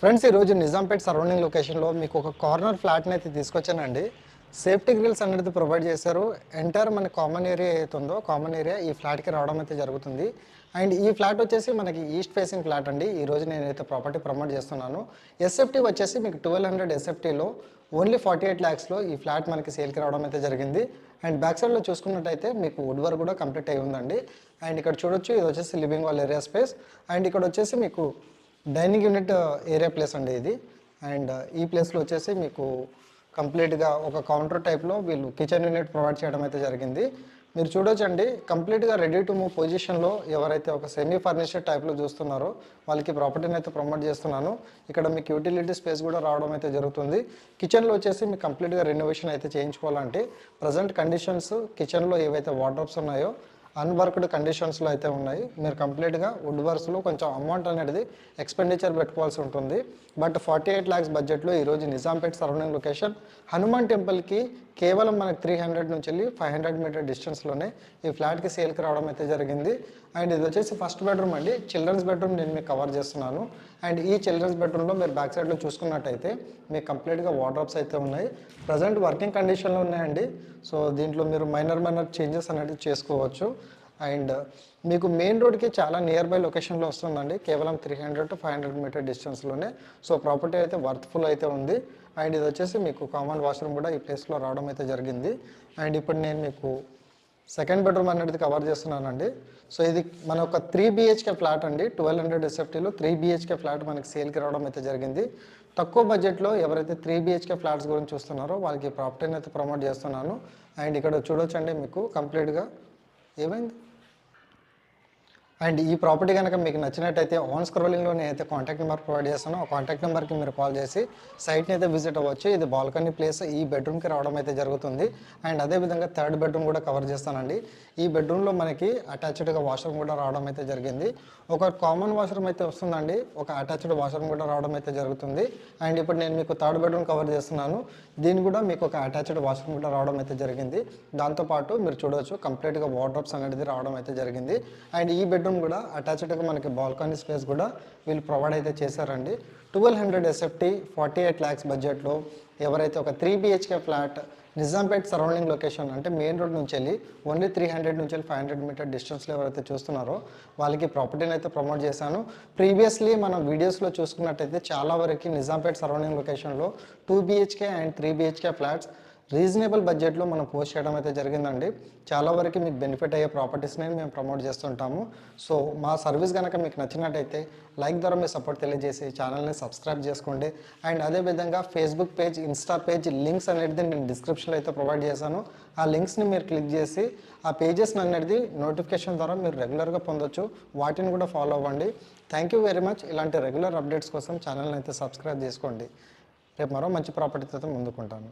Friends ఈరోజు Nizampet surrounding లొకేషన్లో మీకు ఒక కార్నర్ ఫ్లాట్ని అయితే తీసుకొచ్చానండి. సేఫ్టీ గ్రిల్స్ అనేది ప్రొవైడ్ చేశారు. ఎంటైర్ మన కామన్ ఏరియా అయితే ఉందో కామన్ ఏరియా ఈ ఫ్లాట్కి రావడం అయితే జరుగుతుంది. అండ్ ఈ ఫ్లాట్ వచ్చేసి మనకి ఈస్ట్ ఫేసింగ్ ఫ్లాట్ అండి. ఈ రోజు నేనైతే ప్రాపర్టీ ప్రమోట్ చేస్తున్నాను. ఎస్ఎఫ్టీ వచ్చేసి మీకు ట్వెల్వ్ హండ్రెడ్ ఎస్ఎఫ్టీలో ఓన్లీ ఫార్టీ ఎయిట్ ల్యాక్స్లో ఈ ఫ్లాట్ మనకి సేల్కి రావడం అయితే జరిగింది. అండ్ బ్యాక్ సైడ్లో చూసుకున్నట్టయితే మీకు వుడ్ వర్క్ కూడా కంప్లీట్ అయి ఉందండి. అండ్ ఇక్కడ చూడొచ్చు ఇది వచ్చేసి living wall area space and ఇక్కడ వచ్చేసి మీకు dining unit uh, area place అండి ఇది. అండ్ uh, ఈ ప్లేస్లో వచ్చేసి మీకు కంప్లీట్గా ఒక కౌంటర్ టైప్లో వీళ్ళు కిచెన్ యూనిట్ ప్రొవైడ్ చేయడం అయితే జరిగింది. మీరు చూడొచ్చండి కంప్లీట్గా రెడీ టు మూవ్ పొజిషన్లో ఎవరైతే ఒక సెమీ ఫర్నిచర్ టైప్లో చూస్తున్నారో వాళ్ళకి ప్రాపర్టీని అయితే ప్రమోట్ చేస్తున్నాను. ఇక్కడ మీకు యూటిలిటీ స్పేస్ కూడా రావడం అయితే జరుగుతుంది. కిచెన్లో వచ్చేసి మీకు కంప్లీట్గా రెనోవేషన్ అయితే చేయించుకోవాలంటే ప్రజెంట్ కండిషన్స్ కిచెన్లో ఏవైతే వార్డ్రోబ్స్ ఉన్నాయో అన్వర్క్డ్ కండిషన్స్లో అయితే ఉన్నాయి. మీరు కంప్లీట్గా వుడ్ వర్క్స్లో కొంచెం అమౌంట్ అనేది ఎక్స్పెండిచర్ పెట్టుకోవాల్సి ఉంటుంది. బట్ ఫార్టీ ఎయిట్ ల్యాక్స్ బడ్జెట్లో ఈరోజు నిజాంపేట్ సరౌండింగ్ లొకేషన్ హనుమాన్ టెంపుల్కి కేవలం మనకు త్రీ హండ్రెడ్ నుంచి వెళ్ళి ఫైవ్ హండ్రెడ్ మీటర్ డిస్టెన్స్లోనే ఈ ఫ్లాట్కి సేల్కి రావడం అయితే జరిగింది. అండ్ ఇది వచ్చేసి ఫస్ట్ బెడ్రూమ్ అండి. చిల్డ్రన్స్ బెడ్రూమ్ నేను మీకు కవర్ చేస్తున్నాను. అండ్ ఈ చిల్డ్రన్స్ బెడ్రూమ్లో మీరు బ్యాక్ సైడ్లో చూసుకున్నట్టయితే మీకు కంప్లీట్గా వాడ్రాప్స్ అయితే ఉన్నాయి. ప్రజెంట్ వర్కింగ్ కండిషన్లో ఉన్నాయండి. సో దీంట్లో మీరు మైనర్ మైనర్ చేంజెస్ అనేది చేసుకోవచ్చు. అండ్ మీకు మెయిన్ రోడ్కి చాలా నియర్ బై లొకేషన్లో వస్తుందండి. కేవలం three hundred to five hundred meter డిస్టెన్స్లోనే so property అయితే వర్త్ఫుల్ అయితే ఉంది. అండ్ ఇది వచ్చేసి మీకు కామన్ వాష్రూమ్ కూడా ఈ ప్లేస్లో రావడం అయితే జరిగింది. అండ్ ఇప్పుడు నేను మీకు సెకండ్ బెడ్రూమ్ అనేది కవర్ చేస్తున్నానండి. సో ఇది మన ఒక త్రీ బిహెచ్కే ఫ్లాట్ అండి. ట్వెల్వ్ హండ్రెడ్ ఎస్ఎఫ్టీలో త్రీ బిహెచ్కే ఫ్లాట్ మనకి సేల్కి రావడం అయితే జరిగింది. తక్కువ బడ్జెట్లో ఎవరైతే త్రీ బిహెచ్కే ఫ్లాట్స్ గురించి చూస్తున్నారో వాళ్ళకి ప్రాపర్టీని అయితే ప్రమోట్ చేస్తున్నాను. అండ్ ఇక్కడ చూడొచ్చండి మీకు కంప్లీట్గా ఏమైంది? అండ్ ఈ ప్రాపర్టీ కనుక మీకు నచ్చినట్టయితే ఆన్ స్క్రోలింగ్లో నేనైతే కాంటాక్ట్ నెంబర్ ప్రొవైడ్ చేస్తాను ఆ కాంటాక్ట్ నెంబర్కి మీరు కాల్ చేసి సైట్ని అయితే విజిట్ అవ్వచ్చు. ఇది బాల్కనీ ప్లేస్. ఈ బెడ్రూమ్కి రావడం అయితే జరుగుతుంది. అండ్ అదేవిధంగా థర్డ్ బెడ్రూమ్ కూడా కవర్ చేస్తానండి. ఈ బెడ్రూమ్లో మనకి అటాచ్డ్గా వాష్రూమ్ కూడా రావడం అయితే జరిగింది. ఒక కామన్ వాష్రూమ్ అయితే వస్తుందండి. ఒక అటాచ్డ్ వాష్రూమ్ కూడా రావడం అయితే జరుగుతుంది. అండ్ ఇప్పుడు నేను మీకు థర్డ్ బెడ్రూమ్ కవర్ చేస్తున్నాను. దీని కూడా మీకు ఒక అటాచ్డ్ వాష్రూమ్ కూడా రావడం అయితే జరిగింది. దాంతోపాటు మీరు చూడవచ్చు కంప్లీట్గా వార్డ్రోబ్స్ అనేది రావడం అయితే జరిగింది. అండ్ ఈ బెడ్రూమ్ కూడా అటాచ్డ్గా మనకి బాల్కనీ స్పేస్ కూడా వీళ్ళు ప్రొవైడ్ అయితే చేశారండి. Twelve hundred SFT forty eight lakhs బడ్జెట్లో ఎవరైతే ఒక three BHK flat Nizampet surrounding location అంటే మెయిన్ రోడ్ నుంచి వెళ్ళి ఓన్లీ త్రీ హండ్రెడ్ నుంచి వెళ్ళి ఫైవ్ హండ్రెడ్ మీటర్ డిస్టెన్స్లో ఎవరైతే చూస్తున్నారో వాళ్ళకి ప్రాపర్టీని అయితే ప్రమోట్ చేశాను. ప్రీవియస్లీ మనం వీడియోస్లో చూసుకున్నట్టయితే చాలా వరకు నిజాంపేట్ సరౌండింగ్ లొకేషన్లో two BHK and three BHK flats reasonable బడ్జెట్లో మనం పోస్ట్ చేయడం అయితే జరిగిందండి. చాలా వరకు మీకు బెనిఫిట్ అయ్యే ప్రాపర్టీస్ని మేము ప్రమోట్ చేస్తుంటాము. సో మా సర్వీస్ కనుక మీకు నచ్చినట్టయితే లైక్ ద్వారా మీ సపోర్ట్ తెలియజేసి ఛానల్ని సబ్స్క్రైబ్ చేసుకోండి. అండ్ అదేవిధంగా Facebook page Insta page links అనేది నేను డిస్క్రిప్షన్లో అయితే ప్రొవైడ్ చేశాను. ఆ లింక్స్ని మీరు క్లిక్ చేసి ఆ పేజెస్ అనేది నోటిఫికేషన్ ద్వారా మీరు రెగ్యులర్గా పొందొచ్చు. వాటిని కూడా ఫాలో అవ్వండి. Thank you very much. ఇలాంటి రెగ్యులర్ అప్డేట్స్ కోసం ఛానల్ని అయితే సబ్స్క్రైబ్ చేసుకోండి. రేపు మరో మంచి ప్రాపర్టీతో ముందుకుంటాను.